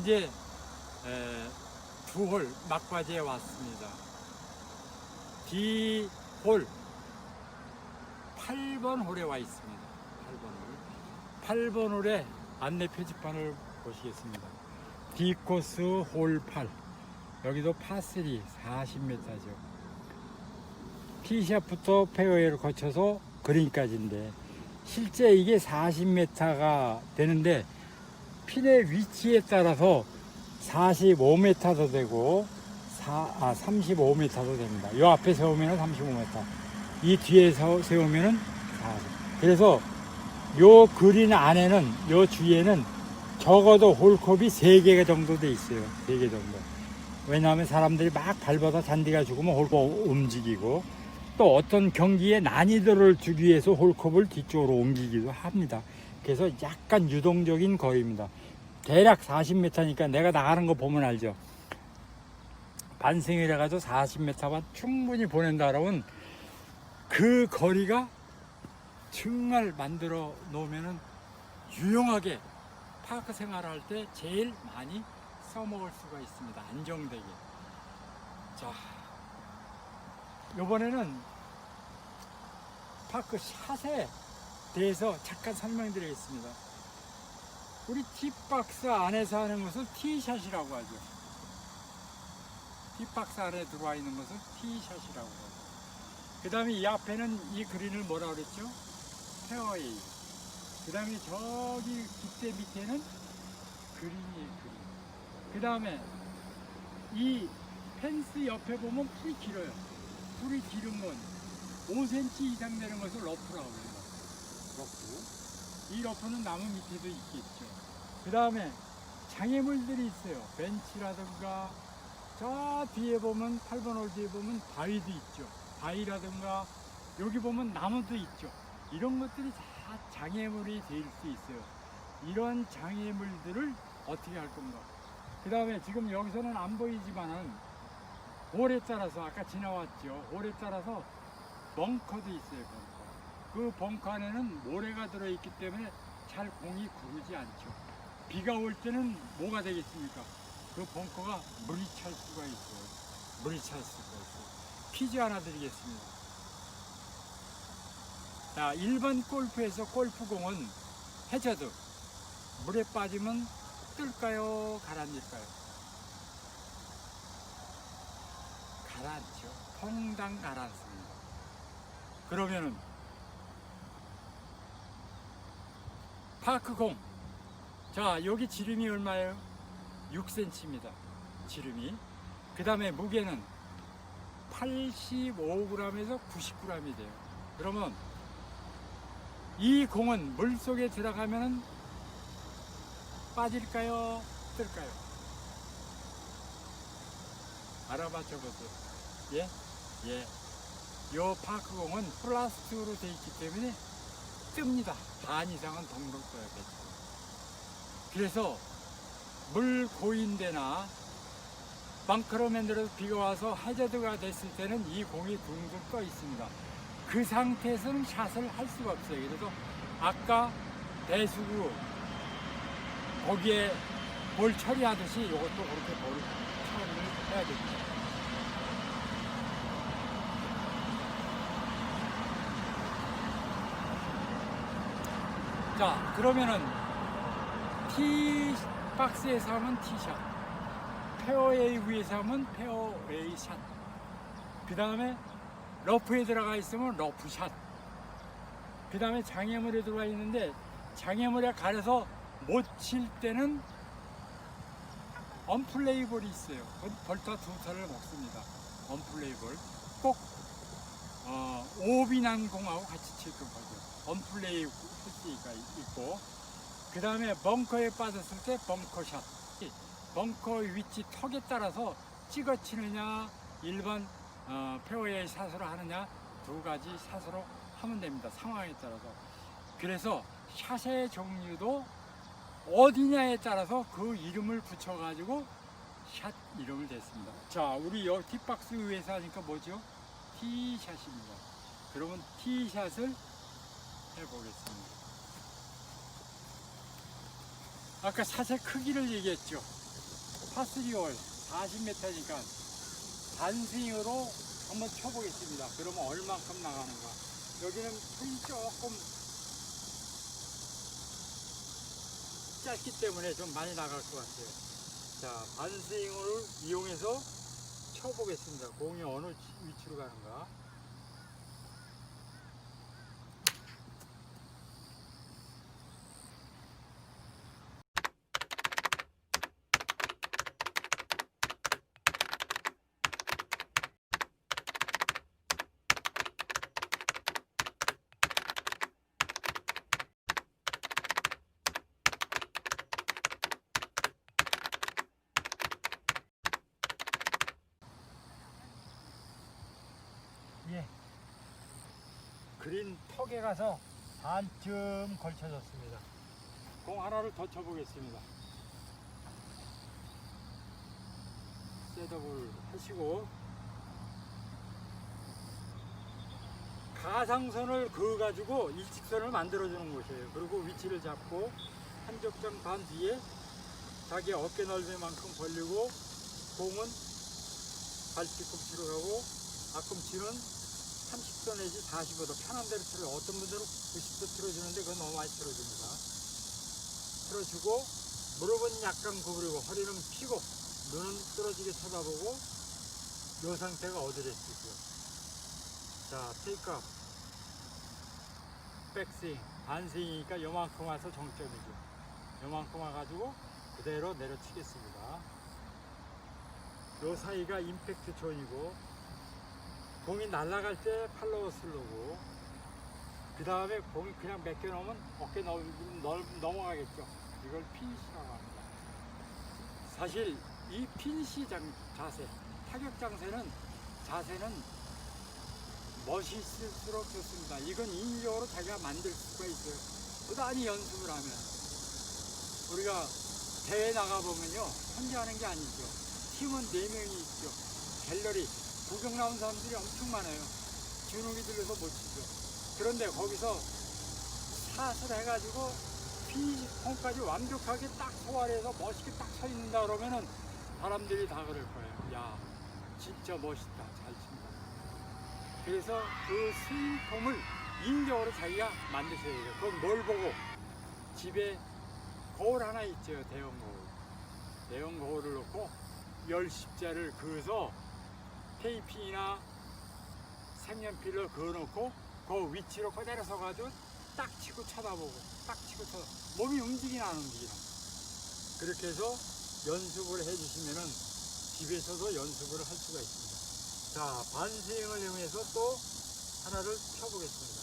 이제 두홀 막바지에 왔습니다. D홀 8번 홀에 와 있습니다. 8번 홀. 8번 홀에 안내 표지판을 보시겠습니다. D 코스 홀 8. 여기도 파3 40m죠. 티샷부터 페어웨이를 거쳐서 그린까지인데 실제 이게 40m가 되는데 핀의 위치에 따라서 45m도 되고 사, 아, 35m도 됩니다. 이 앞에 세우면 35m, 이 뒤에 서- 세우면은 40. 그래서 요 그린 안에는 요 주위에는 적어도 홀컵이 3개 정도 돼 있어요. 3개 정도. 왜냐하면 사람들이 막 밟아서 잔디가 죽으면 홀컵 움직이고 또 어떤 경기에 난이도를 주기 위해서 홀컵을 뒤쪽으로 옮기기도 합니다. 그래서 약간 유동적인 거리입니다. 대략 40m니까 내가 나가는 거 보면 알죠. 반승이라 가지고 40m만 충분히 보낸다라면 그 거리가 정말 만들어 놓으면은 유용하게 파크 생활할 때 제일 많이 써먹을 수가 있습니다. 안정되게. 자, 이번에는 파크 샷에 대해서 잠깐 설명드리겠습니다. 우리 티박스 안에서 하는 것을 티샷이라고 하죠. 티박스 안에 들어와 있는 것을 티샷이라고 하죠. 그 다음에 이 앞에는 이 그린을 뭐라 그랬죠? 페어웨이. 그 다음에 저기 깃대 밑에는 그린이에요, 그린. 그 다음에 이 펜스 옆에 보면 풀이 길어요. 풀이 길은 건 5cm 이상 되는 것을 러프라고 해요. 러프. 이 러프는 나무 밑에도 있겠죠. 그 다음에 장애물들이 있어요. 벤치라든가 저 뒤에 보면 8번 홀 뒤에 보면 바위도 있죠. 바위라든가 여기 보면 나무도 있죠. 이런 것들이 다 장애물이 될 수 있어요. 이런 장애물들을 어떻게 할 건가. 그 다음에 지금 여기서는 안 보이지만은 홀에 따라서 아까 지나왔죠. 홀에 따라서 벙커도 있어요. 그 벙커 안에는 모래가 들어있기 때문에 잘 공이 구르지 않죠. 비가 올 때는 뭐가 되겠습니까? 그 벙커가 물이 찰 수가 있어요. 물이 찰 수가 있어요. 퀴즈 하나 드리겠습니다. 자, 일반 골프에서 골프공은 해저드 물에 빠지면 뜰까요? 가라앉을까요? 가라앉죠. 퐁당 가라앉습니다. 그러면은 파크공 자 여기 지름이 얼마예요? 6cm입니다. 지름이 그 다음에 무게는 85g에서 90g이 돼요. 그러면 이 공은 물 속에 들어가면은 빠질까요? 뜰까요? 알아맞혀 보세요. 예? 예. 요 파크공은 플라스틱으로 되어 있기 때문에 뜹니다. 반 이상은 덩굴 떠야 겠죠. 그래서 물 고인 데나 만들어서 비가 와서 해저드가 됐을 때는 이 공이 둥둥 떠 있습니다. 그 상태에서는 샷을 할 수가 없어요. 그래서 아까 대수구 거기에 볼 처리하듯이 이것도 그렇게 볼 처리를 해야 됩니다. 자, 그러면은 티 박스에서 하면 티샷, 페어웨이 위에서 하면 페어웨이 샷, 그 다음에 러프에 들어가 있으면 러프샷, 그 다음에 장애물에 들어가 있는데 장애물에 가려서 못 칠 때는 언플레이볼이 있어요. 벌타 두 타를 먹습니다. 언플레이볼. 꼭 어, 오비 난 공하고 같이 칠 거거든요. 언플레이 홀스가 있고 그 다음에 벙커에 빠졌을 때 벙커샷. 벙커 위치 턱에 따라서 찍어 치느냐 일반 어, 페어웨이 샷으로 하느냐 두 가지 샷으로 하면 됩니다 상황에 따라서. 그래서 샷의 종류도 어디냐에 따라서 그 이름을 붙여 가지고 샷 이름을 댔습니다. 자 우리 여기 팁박스 위에서 하니까 뭐죠? 티샷입니다. 그러면 티샷을 해보겠습니다. 아까 샷의 크기를 얘기했죠. 파스리월 40m니까 반스윙으로 한번 쳐보겠습니다. 그러면 얼만큼 나가는가. 여기는 풀이 조금 짧기 때문에 좀 많이 나갈 것 같아요. 자, 반스윙을 이용해서 쳐보겠습니다. 공이 어느 위치로 가는가. 예. 그린 턱에 가서 반쯤 걸쳐졌습니다. 공 하나를 더 쳐보겠습니다. 셋업을 하시고 가상선을 그어가지고 일직선을 만들어주는 곳이에요. 그리고 위치를 잡고 한 적장 반 뒤에 자기 어깨 넓이만큼 벌리고 공은 발 뒤꿈치로 가고 앞꿈치는 30도 내지 45도 편한 대로 틀어 어떤 분들은 90도 틀어주는데 그건 너무 많이 틀어줍니다. 틀어주고 무릎은 약간 구부리고 허리는 펴고 눈은 떨어지게 쳐다보고 이 상태가 어드레스고요? 자 테이크업 백스윙. 반스윙이니까 요만큼 와서 정점이죠. 요만큼 와가지고 그대로 내려치겠습니다. 요 사이가 임팩트 존이고 공이 날아갈 때 팔로우 슬로고. 그 다음에 공이 그냥 넘으면 어깨 넘, 넘, 넘어가겠죠. 이걸 피니시라고 합니다. 사실 이 피니시 장, 자세 타격 장세는 자세는 멋있을수록 좋습니다. 이건 인위적으로 자기가 만들 수가 있어요. 부단히 연습을 하면. 우리가 대회 나가보면요 혼자 하는 게 아니죠. 팀은 4명이 있죠. 갤러리 구경 나온 사람들이 엄청 많아요. 주눅이 들려서 못 치죠. 그런데 거기서 샷을 해가지고 피홈까지 완벽하게 딱 소화해서 멋있게 딱 서 있는다 그러면은 사람들이 다 그럴 거예요. 야, 진짜 멋있다. 잘 친다. 그래서 그 스윙폼을 인적으로 자기가 만드셔야 돼요. 그럼 뭘 보고? 집에 거울 하나 있죠. 대형 거울. 대형 거울을 놓고 열 십자를 그어서 테이핑이나 색연필을 그어놓고 그 위치로 그대로 서가지고 딱 치고 쳐다보고 딱 치고 쳐다 몸이 움직이나 안 움직이나. 그렇게 해서 연습을 해주시면은 집에서도 연습을 할 수가 있습니다. 자 반스윙을 이용해서 또 하나를 펴보겠습니다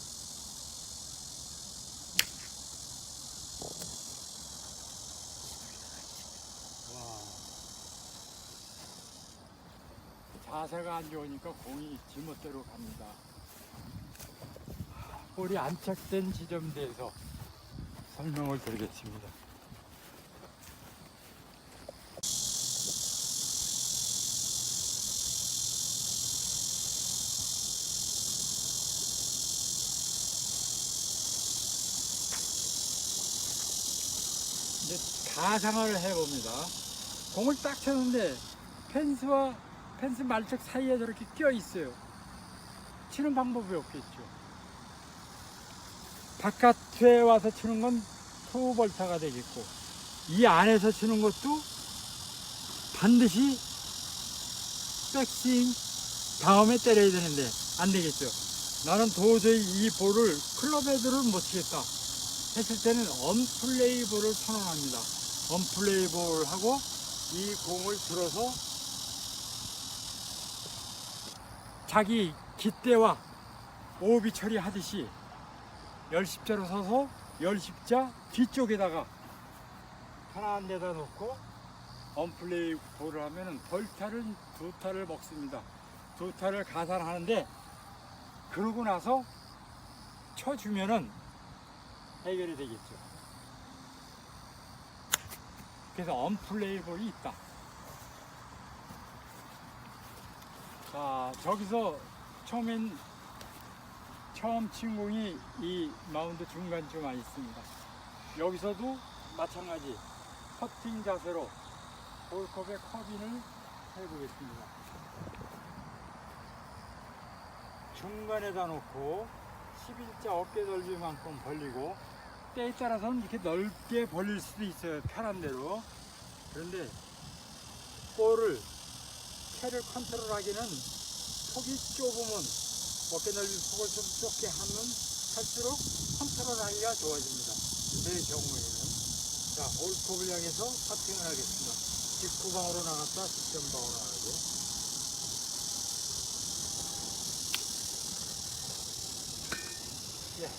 와 자세가 안 좋으니까 공이 지멋대로 갑니다. 볼이 안착된 지점대에서 설명을 드리겠습니다. 이제 가상을 해봅니다. 공을 딱 쳤는데 펜스와 펜스 말뚝 사이에 저렇게 껴 있어요. 치는 방법이 없겠죠. 바깥에 와서 치는 건 투볼타가 되겠고, 이 안에서 치는 것도 반드시 백스윙 다음에 때려야 되는데 안 되겠죠. 나는 도저히 이 볼을 클럽 헤드를 못 치겠다 했을 때는 언플레이 볼을 선언합니다. 언플레이 볼하고 이 공을 들어서 자기 깃대와 오비 처리하듯이 열십자로 서서 열십자 뒤쪽에다가 편한 데다 놓고 언플레이 볼을 하면은 벌타를 두 타를 먹습니다. 두 타를 가산하는데 그러고 나서 쳐주면은 해결이 되겠죠. 그래서 언플레이 볼이 있다. 자, 저기서 처음엔 처음 친 공이 이 마운드 중간쯤 와 있습니다. 여기서도 마찬가지 퍼팅 자세로 볼컵의 커빈을 해보겠습니다. 중간에다 놓고 11자 어깨 넓이만큼 벌리고 때에 따라서는 이렇게 넓게 벌릴 수도 있어요. 편한 대로. 그런데 볼을 캐를 컨트롤하기는 폭이 좁으면 어깨 넓이 폭을 좀 좁게 하면 할수록 컨트롤하기가 좋아집니다. 제 경우에는 자 볼컵을 향해서 파팅을 하겠습니다. 직구방으로 나갔다 직전방으로 나가고 예,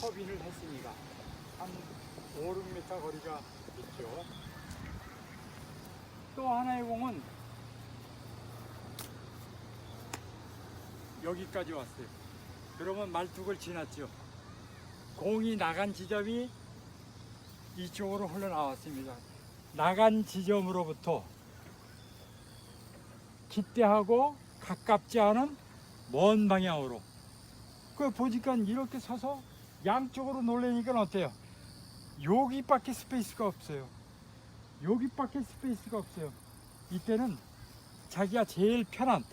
커빈을 했으니까 한 5, 6m 거리가 있죠. 또 하나의 공은 여기까지 왔어요. 그러면 말뚝을 지났죠. 공이 나간 지점이 이쪽으로 흘러나왔습니다. 나간 지점으로부터 기대하고 가깝지 않은 먼 방향으로 그 보니까 이렇게 서서 양쪽으로 놀래니까 어때요? 여기밖에 스페이스가 없어요. 여기밖에 스페이스가 없어요. 이때는 자기가 제일 편한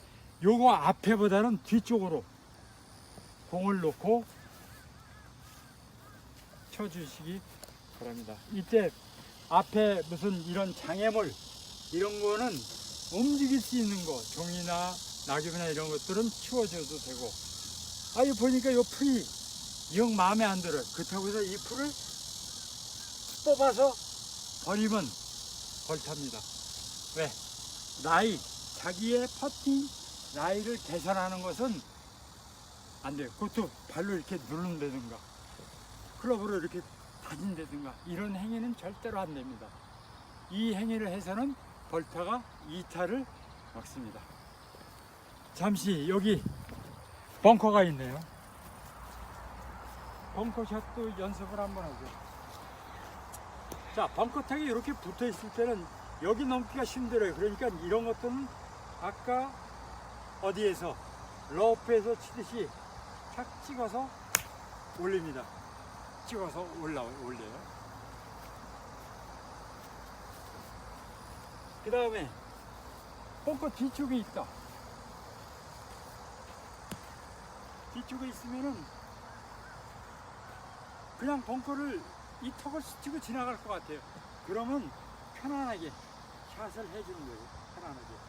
요거 앞에보다는 뒤쪽으로 공을 놓고 쳐주시기 바랍니다. 이때 앞에 무슨 이런 장애물 이런 거는 움직일 수 있는 거 종이나 낙엽이나 이런 것들은 치워줘도 되고 아이 보니까 요 풀이 영 마음에 안 들어요. 그렇다고 해서 이 풀을 뽑아서 버리면 벌탑니다. 왜? 나이 자기의 퍼팅 나이를 개선하는 것은 안 돼요. 그것도 발로 이렇게 누른다든가 클럽으로 이렇게 다진다든가 이런 행위는 절대로 안 됩니다. 이 행위를 해서는 벌타가 이타를 막습니다. 잠시 여기 벙커가 있네요. 벙커샷도 연습을 한번 하죠. 자, 벙커탁이 이렇게 붙어 있을 때는 여기 넘기가 힘들어요. 그러니까 이런 것들은 아까 어디에서 러프에서 치듯이 탁 찍어서 올립니다. 찍어서 올라 올려요. 그 다음에 벙커 뒤쪽에 있다. 뒤쪽에 있으면은 그냥 벙커를 이 턱을 스치고 지나갈 것 같아요. 그러면 편안하게 샷을 해주는 거예요. 편안하게.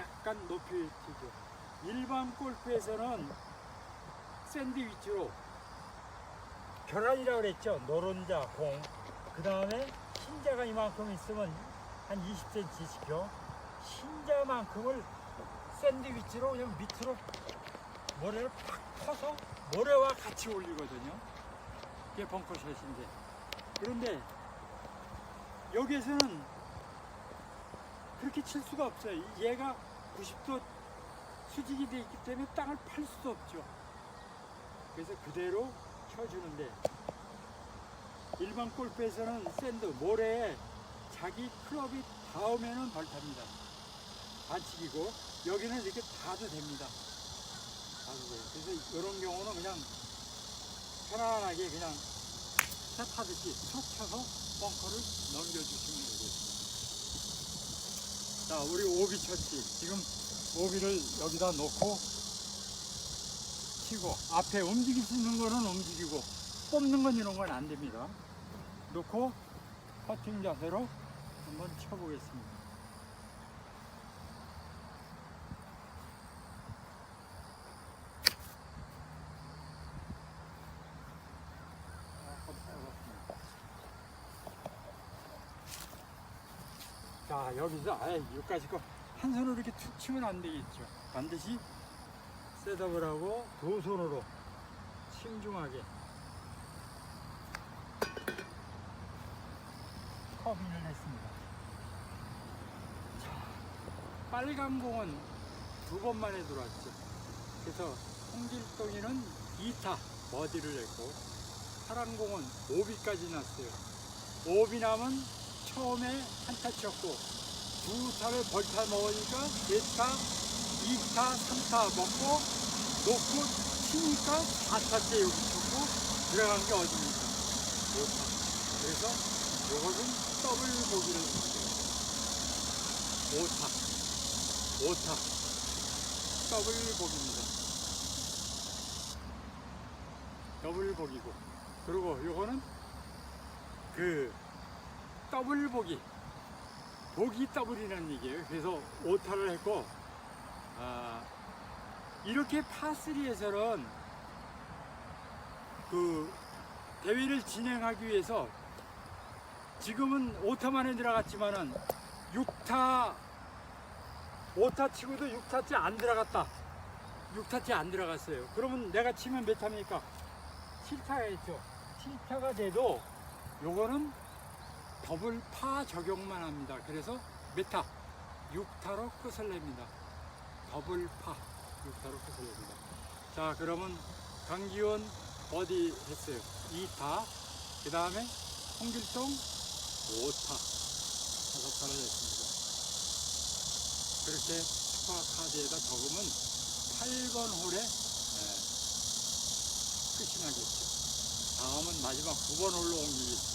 약간 높이 튀죠. 일반 골프에서는 샌드 위치로 결란이라고 그랬죠. 노른자, 공. 그 다음에 흰자가 이만큼 있으면 한 20cm 지켜. 흰자만큼을 샌드 위치로 그냥 밑으로 모래를 팍 퍼서 모래와 같이 올리거든요. 그게 벙커샷인데. 그런데 여기에서는 그렇게 칠 수가 없어요. 얘가 90도 수직이 돼 있기 때문에 땅을 팔 수도 없죠. 그래서 그대로 쳐주는데 일반 골프에서는 샌드 모래에 자기 클럽이 닿으면은 벌탑니다. 반칙이고 여기는 이렇게 닿아도 됩니다. 닿아도 돼요. 그래서 이런 경우는 그냥 편안하게 그냥 차 타듯이 툭 쳐서 벙커를 넘겨주시면 되겠습니다. 자, 우리 오비 쳤지. 지금 오비를 여기다 놓고 치고 앞에 움직일 수 있는 거는 움직이고 뽑는 건 이런 건 안 됩니다. 놓고 퍼팅 자세로 한번 쳐보겠습니다. 자 여기서 아예 여기까지 거한 손으로 이렇게 툭 치면 안 되겠죠. 반드시 셋업을 하고 두 손으로 신중하게 커빙을 했습니다. 자, 빨간 공은 두 번만에 들어왔죠. 그래서 홍길동이는 2타 버디를 했고 파란 공은 5비까지 났어요. 5비 남은 처음에 한타 쳤고 두 타를 벌타 먹으니까 4타, 2타, 3타 먹고 놓고 치니까 4타째 여기 쳤고 들어간 게 어딥니까? 5타. 그래서 요것은 더블 보기를 했어요. 오타, 오타, 더블 복입니다. 더블 복이고, 그리고 요거는 그 더블 복이, 복이 더블이라는 얘기예요. 그래서 오타를 했고, 아, 이렇게 파3에서는 그 대회를 진행하기 위해서 지금은 5타만에 들어갔지만은 6타 5타 치고도 6타째 안 들어갔다. 6타째 안 들어갔어요. 그러면 내가 치면 몇 타입니까? 7타가 있죠. 7타가 돼도 요거는 더블 파 적용만 합니다. 그래서 몇 타? 6타로 끝을 냅니다. 더블 파 6타로 끝을 냅니다. 자, 그러면 강기원 버디 했어요. 2타. 그 다음에 홍길동 5타. 다섯 타를 했습니다. 그렇게 스코어 카드에다 적으면 8번 홀에 예, 끝이 나겠죠. 다음은 마지막 9번 홀로 옮기겠습니다.